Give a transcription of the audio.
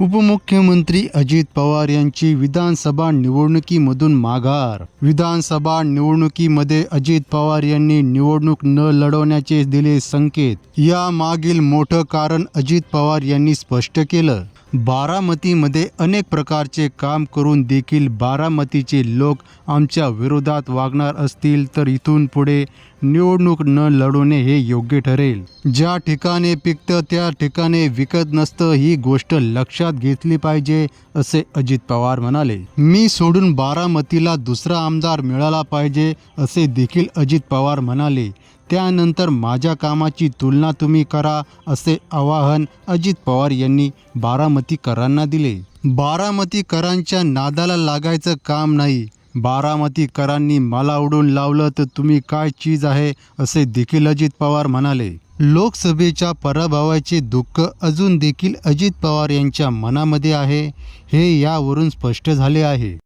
उपमुख्यमंत्री अजित पवार यांची विधानसभा निवडणुकीमधून माघार. विधानसभा निवडणुकीमध्ये अजित पवार यांनी निवडणूक न लढवण्याचे दिले संकेत. या मागील मोठं कारण अजित पवार यांनी स्पष्ट केलं. बारामतीमध्ये अनेक प्रकारचे काम करून देखील बारामतीचे लोक आमच्या विरोधात वागणार असतील तर इथून पुढे निवडणूक न लढवणे हे योग्य ठरेल. ज्या ठिकाणी पिकतं त्या ठिकाणी विकत नसतं ही गोष्ट लक्षात घेतली पाहिजे असे अजित पवार म्हणाले. मी सोडून बारामतीला दुसरा आमदार मिळाला पाहिजे असे देखील अजित पवार म्हणाले. त्यानंतर माझ्या कामाची तुलना तुम्ही करा असे आवाहन अजित पवार यांनी बारामतीकरांना दिले. बारामतीकरांच्या नादाला लागायचं काम नाही. बारामतीकरांनी मला उडून लावलं तर तुम्ही काय चीज आहे असे देखील अजित पवार म्हणाले. लोकसभेच्या पराभवाचे दुःख अजून देखील अजित पवार यांच्या मनामध्ये आहे हे यावरून स्पष्ट झाले आहे.